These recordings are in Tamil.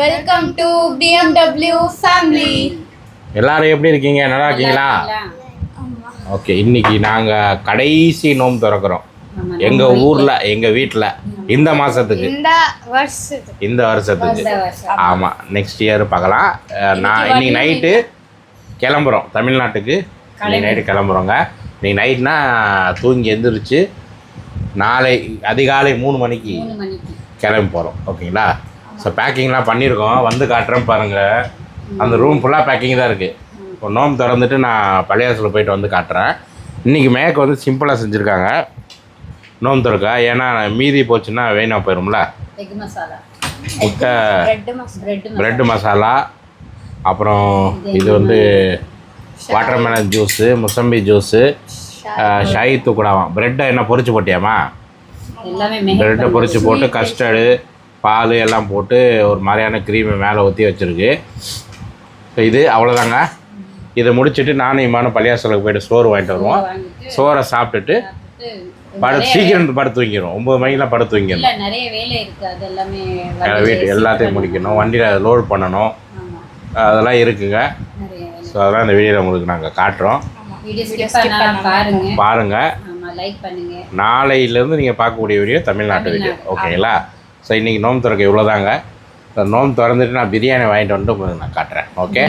வெல்கம் டு BMW ஃபேமிலி எல்லாரும் எப்படி இருக்கீங்க? நல்லா இருக்கீங்களா? ஓகே இன்னைக்கு நாங்கள் கடைசி நோன்பு திறக்கிறோம். எங்கள் ஊரில் எங்கள் வீட்டில் இந்த மாதத்துக்கு இந்த வருஷத்துக்கு. ஆமாம் நெக்ஸ்ட் இயர் பார்க்கலாம். நான் இன்னைக்கு நைட்டு கிளம்புறோம். தமிழ்நாட்டுக்கு. இன்னைக்கு நைட்டு கிளம்புறோங்க. இன்னைக்கு நைட்னா தூங்கி எந்திரிச்சு நாளை அதிகாலை மூணு மணிக்கு கிளம்பி போகிறோம் ஓகேங்களா ஸோ பேக்கிங்லாம் பண்ணியிருக்கோம். வந்து காட்டுறேன் பாருங்கள் அந்த ரூம் ஃபுல்லாக பேக்கிங் தான் இருக்குது இப்போ நோம்பு திறந்துட்டு நான் பள்ளியாசில் போயிட்டு வந்து காட்டுறேன். இன்றைக்கி மேக் வந்து சிம்பிளாக செஞ்சுருக்காங்க. நோம்பு திறக்கா? ஏன்னா மீதி போச்சுன்னா வேணாம் போயிடும்ல முட்டை பிரெட் மசாலா அப்புறம் இது வந்து வாட்டர்மெலன் ஜூஸு முசம்பி ஜூஸு ஷாயி தூக்குடாவாம். ப்ரெட்டை என்ன பொரிச்சு போட்டியாமா ப்ரெட்டை பொரிச்சு போட்டு கஸ்டர்டு பால் எல்லாம் போட்டு ஒரு மாதிரியான க்ரீமை மேலே ஊற்றி வச்சுருக்கு. இது அவ்வளோதாங்க இதை முடிச்சுட்டு நானும் இம்மானும் பள்ளியாசலுக்கு போயிட்டு சோறு வாங்கிட்டு வருவோம். சோறை சாப்பிட்டுட்டு படு சீக்கிரம் படுத்து தூங்கிடும் ஒம்பது மணிக்கெலாம் படுத்து தூங்கிடணும். இல்ல நிறைய வேலை இருக்கு. அது எல்லாமே எங்கள் வீட்டு எல்லாத்தையும் முடிக்கணும். வண்டியில் லோட் பண்ணணும். அதெல்லாம் இருக்குங்க. ஸோ அதெல்லாம் இந்த வீடியோவில் உங்களுக்கு நாங்கள் காட்டுறோம். பாருங்க. பாருங்கள் நாளையிலேருந்து நீங்கள் பார்க்கக்கூடிய வீடியோ தமிழ்நாட்டு வீடியோ. ஓகேங்களா? ஸோ இன்றைக்கி நோம்பு திறக்க இவ்வளோதாங்க ஸோ நோம்பு திறந்துட்டு நான் பிரியாணி வாங்கிட்டு வந்து உங்களுக்கு நான் காட்டுறேன். ஓகே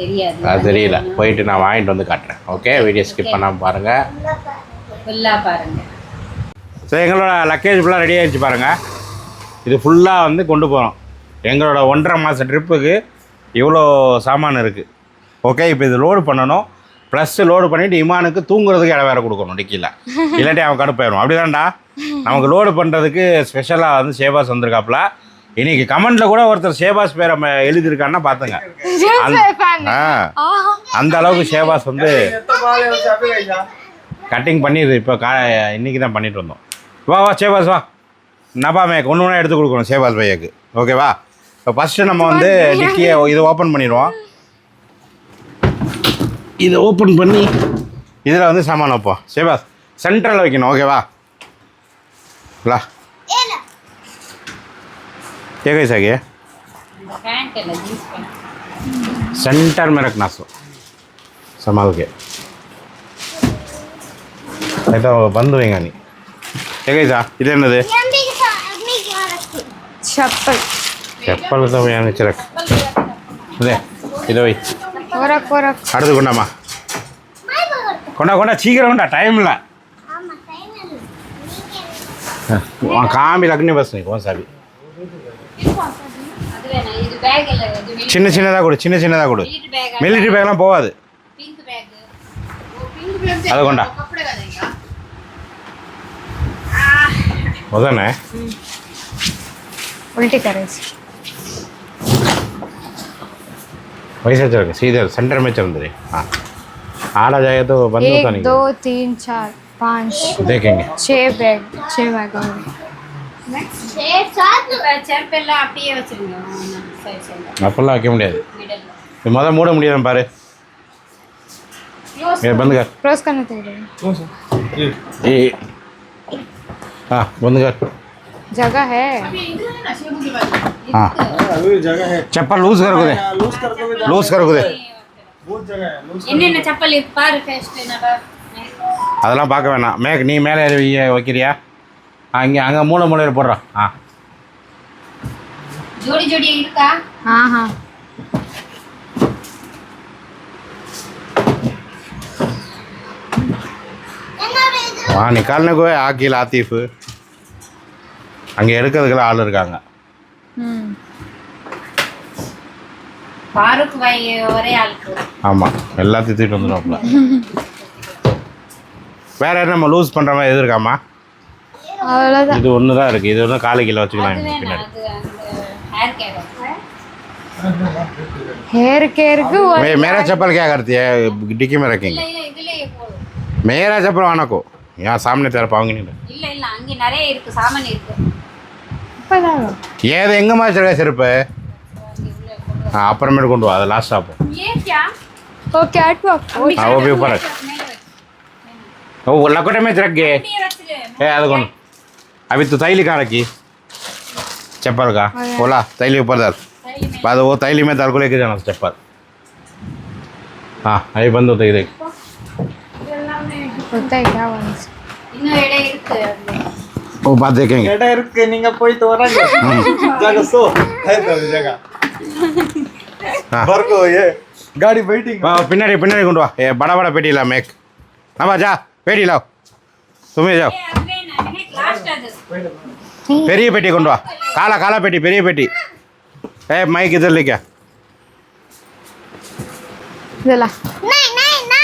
தெரியாது. அது தெரியல. போயிட்டு நான் வாங்கிட்டு வந்து காட்டுறேன். ஓகே வீடியோ ஸ்கிப் பண்ணாமல் பாருங்கள் ஃபுல்லா பாருங்க. ஸோ எங்களோட லக்கேஜ் ஃபுல்லாக ரெடி ஆகிடுச்சு பாருங்கள் இது ஃபுல்லாக வந்து கொண்டு போகிறோம் எங்களோட ஒன்றரை மாத ட்ரிப்புக்கு இவ்வளோ சாமான் இருக்குது ஓகே இப்போ இது லோடு பண்ணணும். ப்ளஸ் லோடு பண்ணிவிட்டு இமானுக்கு தூங்குறதுக்கு இடம் வேறு கொடுக்கணும் டிக்கியில் இல்லாட்டி அவன் கடுப்பாயிரும். அப்படிதான்டா. நமக்கு லோடு பண்ணுறதுக்கு ஸ்பெஷலாக வந்து சேபாஸ் வந்திருக்காப்புல. இன்னைக்கு கமெண்ட்டில் கூட ஒருத்தர் சேபாஸ் பேரை எழுதியிருக்கான்னா பார்த்துங்க அந்த- அளவுக்கு சேபாஸ் வந்து கட்டிங் பண்ணிடுது. இப்போ கா இன்றைக்கி தான் பண்ணிட்டு வந்தோம். வா வா சேபாஸ் வா. நபா மேக் ஒன்று ஒன்றா எடுத்து கொடுக்கணும் சேபாஸ் பையக்கு ஓகேவா? இப்போ ஃபஸ்ட்டு நம்ம வந்து டிக்கியை இதை ஓப்பன் பண்ணிடுவோம். இதை ஓப்பன் பண்ணி இதில் வந்து சாமான் வைப்போம் சேபாஸ் சென்ட்ரலில் வைக்கணும் ஓகேவா லா ये कैसा गया பேண்ட் இல்ல ஜீன்ஸ் பேண்ட் सेंटर में रखना सो संभाल के नहीं तो बंद होएगा नहीं ये कैसा इधर ना दे चप्पल चप्पल तो यहाँ नीचे रख दे इधर वही कोरक कोरक அடுத்து கொண்டாமா கொண்டா கொண்டா சீக்கிரம் கொண்டா டைம் இல்லை. காமி லக்னி பஸ் நிற்கும் சாபி சின்ன சின்னதாக கொடு சின்ன சின்னதாக கொடு. மிலிட்ரி பேக்லாம் போகாது. அது கொண்டா. அதானே உல்ட்டி கரன்சி वैसे चल के सीधे सेंटर में चल दे हाँ आड़ा जाएगा तो बंद होता एक नहीं दो तीन चार पाँच देखेंगे छः बैग छः बैग हो गए இப்ப செருப்பெல்லாம் அப்படியே வச்சிருங்க சைடு சைடுல அப்பெல்லாம் வைக்க முடியாது மிடல்ல இது மொதல் மூட முடியாது பாரு ये बंद कर क्लोज करने दे ये हाँ बंद कर जगह है हाँ चप्पल लूज कर को दे लूज कर को दे என்னென்ன செப்பல் இருக்கு பாரு ஃபர்ஸ்ட் என்னடா அதெல்லாம் பார்க்க வேணாம் மேக் நீ மேலே ஏறி வை- வைக்கிறியா அங்கே அங்கே மூளை மூலையில் போடுறான் ஆ ஜோடி ஜோடி இருக்கா हाँ हाँ வா நிக்கால்னு கோய் ஆக்கில் ஆத்தீஃபு அங்கே எடுக்கிறதுக்கெல்லாம் ஆள் இருக்காங்க हम्म பாருக் வை ஒரே ஆளுக்கு ஆமாம் எல்லாத்தையும் தூக்கிட்டு வந்துடுவாப்புல வேற என்ன நம்ம லூஸ் பண்ணுற மாதிரி எது இருக்காமா அவ்வளோதான் இது ஒன்று தான் இருக்குது இது ஒன்று காலை கீழே வச்சுக்கலாம் அது இங்க வேணாம் பின்னாடி அது அந்த ஹேர் கேர் हेयर केयर को मे मेरा चप्पल क्या करती है डिक्की में रखेंगे இல்ல இல்ல இதுலயே போதும் मेरा चप्पल आना को यहाँ सामने तेरा पाऊंगी नहीं இல்ல இல்ல அங்க நிறைய இருக்கு சாமான் இருக்கு இப்போதான் ஏது எங்கம்மா வச்சிருக்க செருப்பு ஆ அப்புறமேட்டு கொண்டு வா அதை லாஸ்ட் ஆப்போம் ये क्या ओके आठ हाँ वो भी ऊपर रख वो लकोटे में रख गए அப்படியே வச்சிரு ए அது கொண்டு अभी तो थैली कहाँ रखी चप्पल का बोला तैली ऊपर डाल बाद वो तैली में डाल को लेके जाना चप्पल हाँ अभी बंद होता ही देख होता है क्या ஓ பார்த்துருக்கீங்க இடம் இருக்கு நீங்க போயிட்டு வராங்க. ஜாக சோ. ஜாக பார்க்கோ ஏ காடி வெயிட்டிங் பின்னாடி பின்னாடி கொண்டு வா. ஏ பட பட பேட்டியில மேக். ஆமா ஜா பேட்டியில சுமே ஜா. பெரிய பெட்டி கொண்டு வா. காலா காலா பெட்டி பெரிய பெட்டி. ஏ மைக் இதில் இல்லைக்கா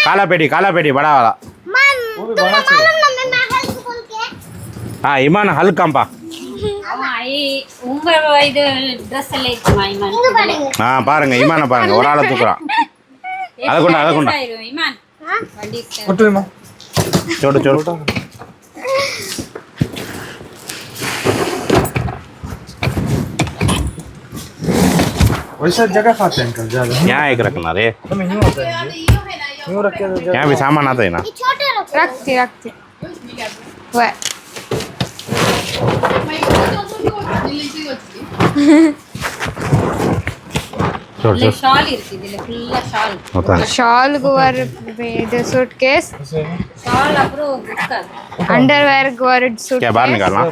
காலா பெட்டி காலா பெட்டி படா வாலா. எல்லாம் இருக்குமா இமான் ஆ பாருங்க ஈமான பாருங்க ஒரு ஆளை தூக்குறான் அதை கொண்டா, அதை கொண்டா. ஆயிரும், இமான் வண்டி இருக்கு. ಕೊಟ್ಟು ಅಮ್ಮ छोड़ो छोड़ो वैसा जगह खाते हैं अंकल ज्यादा यहाँ एक रखना रे हमें यूं होता है ये। यूं रख के तो यहाँ भी सामान आता है ना रखती रखती वह छोड़ இதுல छोड़ ஷால் இருக்கு இதுல ஃபுல்லா ஷால் होता है ಶಾಲ್ ಗೋವರ್ ಇದು ಸೂಟ್ ಕೇಸ್ ऐसे है। ஷால் அப்புறம் புக் அது अंडरवेयर गोवर सूट क्या बाहर निकालना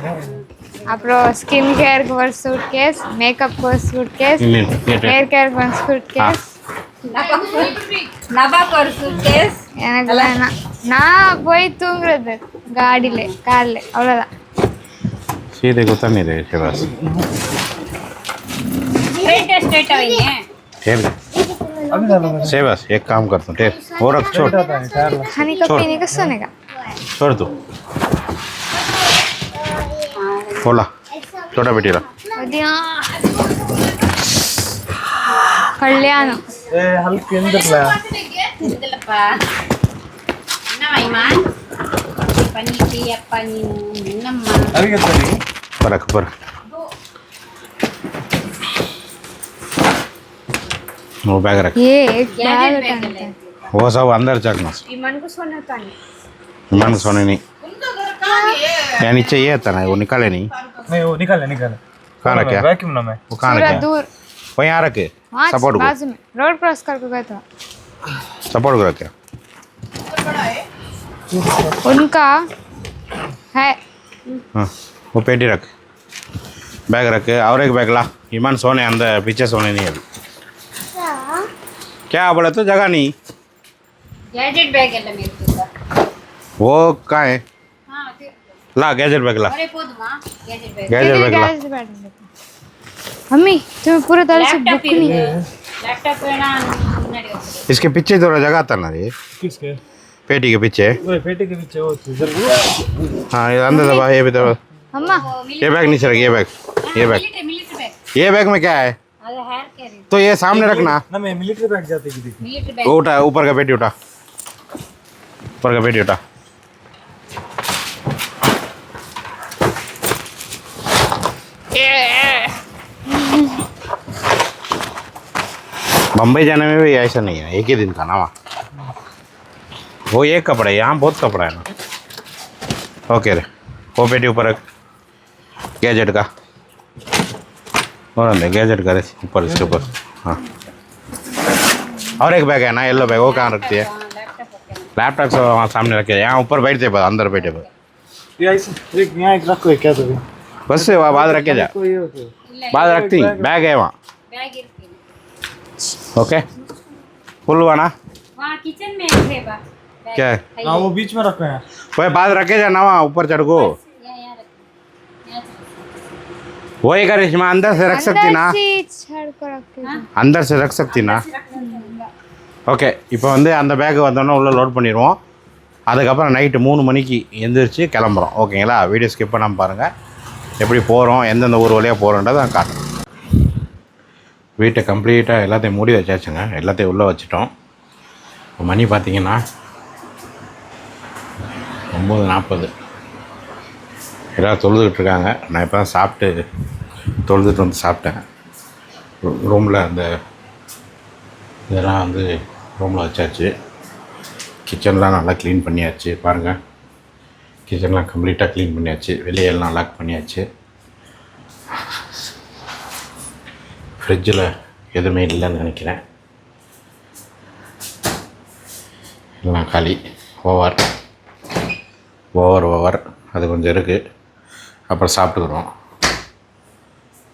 அப்புறம் ஸ்கின் கேருக்கு ஒரு சூட் கேஸ் மேக்கப் ஒரு சூட் கேஸ் नहीं, नहीं, ये टे- ஹேர் கேருக்கு ஒரு சூட் கேஸ் நபாக்கு ஒரு சூட்கேஸ் எனக்கு வேணாம் நான் போய் தூங்குறது காடியில கார்ல அவ்வளோதான் सीधे देखो नहीं मेरे के पास से बस एक काम करता हूँ वो रख छोड़ खाने का पीने का सोने का छोड़ दो खोला छोटा बेटीला ಕಲ್ಯಾಣ ಏ ಹಲ್ಕಿಂದ್ರಲ್ಲ ಇದ್ದಲ್ಲಪ್ಪ ನಮ್ಮ ಇಮಾನ್ अभी ನೀನು ನಿನ್ನಮ್ಮ पर अकबर वो बैग रख ये एक बैग टांगते वो सब अंदर चक मस ईमान को सोने तानी ईमान को सोने नहीं। क्या नीचे ये था ना वो निकाले नहीं। नहीं वो निकाले निकाले। कहाँ रखे? वैक्यूम ना मैं वो कहाँ रखे? दूर। वो यहाँ रखे हाँ, सपोर्ट बाजू में। रोड क्रॉस करके गया था। सपोर्ट को रखे। उनका है। हाँ वो पेटी रख। बैग रख और एक बैग ला। ईमान सोने अंदर पीछे सोने नहीं अभी। क्या बोले तो जगह नहीं? गैजेट बैग है मेरे वो कहाँ है? हाँ, ला गैजेट बैग ला। गैजेट बैग ला। मम्मी तुम्हें पूरे तरह से बुक नहीं है लैपटॉप इसके पीछे थोड़ा जगह था ना ये किसके? ಪೇಟಿಗೆ ಪಿಚ್ಚೆ हाँ ये अंदर दबा ये भी दबा अम्मा ये बैग नीचे रख ये बैग ये बैग ये बैग में क्या है तो ये सामने रखना मिलिट्री बैग जाते वो उठा ऊपर का पेटी उठा ऊपर का पेटी उठा मुंबई जाने में भी ऐसा नहीं है एक ही दिन का ना वहाँ वो एक कपड़ा है यहाँ बहुत कपड़ा है ना। ओके रे वो पेटी ऊपर रख। गैजेट का। और अंदर गैजेट का ऊपर इसके ऊपर। हाँ। और एक बैग है ना येलो बैग वो कहाँ रखती है? लैपटॉप सब वहाँ सामने रखे यहाँ ऊपर बैठते पर अंदर बैठे पर बस से वहाँ बाद रखे जा। बाद रखती बैग है वहाँ। ओके। फुल हुआ ना हाँ, किचन में है क्या है है हाँ वो बीच में रखो यहाँ वही बाद रखे जा ना वहाँ ऊपर चढ़ को यहाँ यहाँ रख यहाँ से- वही कर इसमें अंदर से रख सकती ना अंदर से छड़ को रख के जाओ। अंदर से रख सकती ना ஓகே இப்போ வந்து அந்த பேக் வந்தோன்னே உள்ளே லோட் பண்ணிடுவோம் அதுக்கப்புறம் நைட்டு மூணு மணிக்கு எந்திரிச்சு கிளம்புறோம் ஓகேங்களா வீடியோ ஸ்கிப் பண்ணாமல் பாருங்கள் எப்படி போகிறோம் எந்தெந்த ஊர் வழியாக போகிறோன்றதை நான் காட்டுறேன் வீட்டை கம்ப்ளீட்டாக எல்லாத்தையும் மூடி வச்சாச்சுங்க எல்லாத்தையும் உள்ளே வச்சுட்டோம் இப்போ மணி பார்த்தீங்கன்னா ஒம்பது நாற்பது. எல்லோரும் தொழுதுகிட்டு இருக்காங்க நான் இப்போ தான் சாப்பிட்டு தொழுதுட்டு வந்து சாப்பிட்டேன். ரூமில் அந்த இதெல்லாம் வந்து ரூமில் வச்சாச்சு. கிச்சன்லாம் நல்லா க்ளீன் பண்ணியாச்சு பாருங்கள் கிச்சன்லாம் கம்ப்ளீட்டாக க்ளீன் பண்ணியாச்சு. வெளியெல்லாம் லாக் பண்ணியாச்சு. ஃப்ரிட்ஜில் எதுவுமே இல்லைன்னு நினைக்கிறேன். எல்லாம் காலி. ஓவர். Over over. அது கொஞ்சம் இருக்குது அப்புறம் சாப்பிட்டுக்கிறோம்.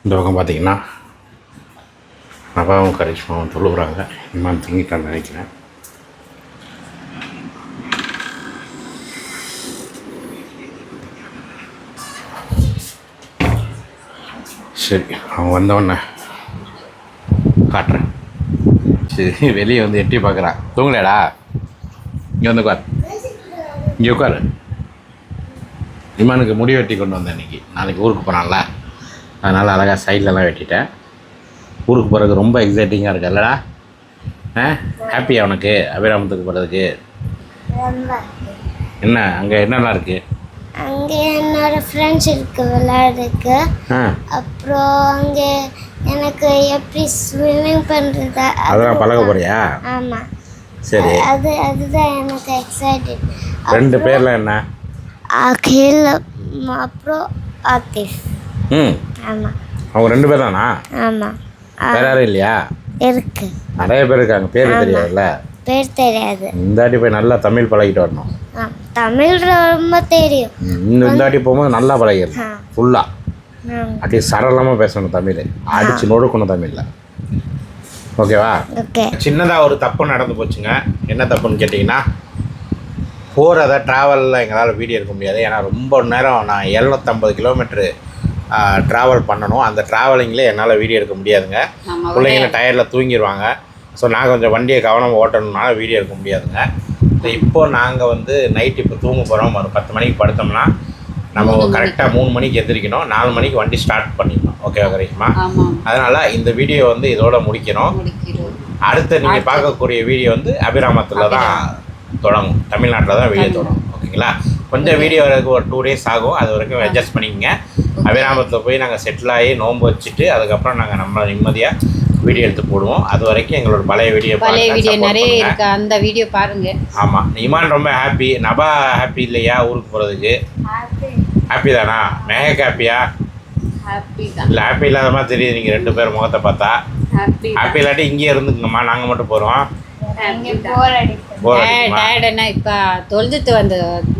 இந்த பக்கம் பார்த்தீங்கன்னா நபாவும் கரிஷ்மாவும் தொழுகிறாங்க இம்மான் தூங்கிட்டான்னு நினைக்கிறேன். சரி அவன் வந்தவொடனே காட்டுறேன். சரி வெளியே வந்து எட்டி பார்க்குறான் தூங்கலையாடா? இங்கே வந்து உட்கார். இங்கே உட்காரு. இமானுக்கு முடி வெட்டி கொண்டு வந்தேன் இன்னைக்கு. நாளைக்கு ஊருக்கு போகிறான்ல அதனால் அழகாக சைட்லலாம் வெட்டிட்டேன். ஊருக்கு போகிறதுக்கு ரொம்ப எக்ஸைட்டிங்காக இருக்கு. இல்லடா. ஆ? ஹாப்பியா உனக்கு? அபிராமத்துக்கு போகிறதுக்கு என்ன? அங்கே என்னெல்லாம் இருக்குது அங்கே என்னோட ஃப்ரெண்ட்ஸ் இருக்கு விளையாடுறதுக்கு. அப்புறம் அங்கே எனக்கு எப்படி ஸ்விம்மிங் பண்ணுறது அதெல்லாம் பழக போறியா? ஆமாம் சரி. அது அதுதான் எனக்கு எக்ஸைட்டட் ரெண்டு பேரில் என்ன? அகில் அப்புறம் ஆத்திஃப் ம். ஆமாம் அவங்க ரெண்டு பேர் தானா ஆமாம் வேற யாரும் இல்லையா? இருக்கு. நிறைய பேர் இருக்காங்க. பேர் தெரியாதுல்ல? பேர் தெரியாது. இந்த வாட்டி போய் நல்லா தமிழ் பழகிட்டு வரணும். தமிழ் ரொம்ப தெரியும். இந்த வாட்டி போகும்போது நல்லா பழகிடணும். ஃபுல்லாக அப்படியே சரளமாக பேசணும் தமிழ். அடிச்சு நொறுக்கணும் தமிழில். ஓகேவா? ஓகே. சின்னதாக ஒரு தப்பு நடந்து போச்சுங்க. என்ன தப்புன்னு கேட்டிங்கன்னா போகிறத ட்ராவலில் எங்களால் வீடியோ எடுக்க முடியாது. ஏன்னா ரொம்ப நேரம் நான் எழுநூற்றம்பது கிலோமீட்ரு ட்ராவல் பண்ணணும். அந்த ட்ராவலிங்கில் என்னால் வீடியோ எடுக்க முடியாதுங்க. பிள்ளைங்கள டயரில் தூங்கிடுவாங்க ஸோ நான் கொஞ்சம் வண்டியை கவனம் ஓட்டணும்னால வீடியோ எடுக்க முடியாதுங்க. ஸோ இப்போ நாங்கள் வந்து நைட் இப்போ தூங்க போகிறோம் ஒரு பத்து மணிக்கு படுத்தோம்னா நம்ம கரெக்டாக மூணு மணிக்கு எந்திரிக்கணும். நாலு மணிக்கு வண்டி ஸ்டார்ட் பண்ணிடணும். ஓகேவா கரீஷ்மா அதனால் இந்த வீடியோ வந்து இதோட முடிக்கிறோம். அடுத்து நீங்கள் பார்க்கக்கூடிய வீடியோ வந்து அபிராமத்தில் தான் தொடங்கும். தமிழ்நாட்டில் தான் வீடியோ தொடங்கும். ஓகேங்களா? கொஞ்சம் வீடியோ வரதுக்கு ஒரு டூ டேஸ் ஆகும். அது வரைக்கும் அட்ஜஸ்ட் பண்ணிக்கங்க. அபிராமத்தில் போய் நாங்கள் செட்டில் ஆகி நோன்பு வச்சுட்டு அதுக்கப்புறம் நாங்கள் நம்ம நிம்மதியாக வீடியோ எடுத்து போடுவோம். அது வரைக்கும் எங்களோட பழைய வீடியோ பழைய வீடியோ நிறைய இருக்கு. அந்த வீடியோ பாருங்க. ஆமாம் இமான் ரொம்ப ஹாப்பி நபா ஹாப்பி இல்லையா ஊருக்கு போகிறதுக்கு ஹாப்பி தானா? மேக ஹாப்பியா இல்லை ஹாப்பி இல்லாத மாதிரி தெரியுது. நீங்கள் ரெண்டு பேர் முகத்தை பார்த்தா. ஹாப்பி ஹாப்பி இல்லாட்டி இங்கேயே இருந்துக்குங்கம்மா. நாங்கள் மட்டும் போகிறோம் இங்க போர் அடிக்கும் போர் அடிக்குமா? டயர்ட் என்ன இப்போ தொழுதுட்டு வந்து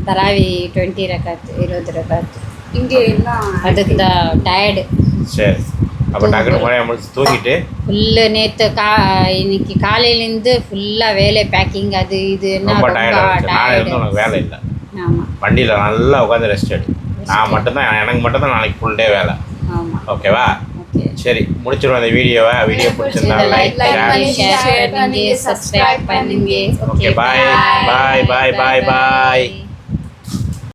தராவி டுவெண்ட்டி ரக்காத்து இருபது ரக்காத்து. இங்கே எல்லாம் அதுக்கு தான் டயர்டு சரி. அப்போ டக்குனு முறையாக முடிச்சு தூங்கிட்டு? ஃபுல்லு நேற்று கா இன்னைக்கு காலையிலேருந்து ஃபுல்லாக வேலை பேக்கிங் அது இது என்ன ரொம்ப டயர்டாக உனக்கு வேலை இல்லை. ஆமாம் வண்டியில் நல்லா உட்காந்து ரெஸ்ட் எடு. நான் மட்டும்தான் எனக்கு மட்டும்தான் நாளைக்கு ஃபுல் டே வேலை. ஓகேவா ஓகே சரி முடிச்சிருவோம் இந்த வீடியோவை. வீடியோ பிடிச்சிருந்தா லைக் லைக் பண்ணி ஷேர் ஷேர் பண்ணுங்க சப்ஸ்கிரைப் பண்ணுங்க. Okay bye bye bye bye bye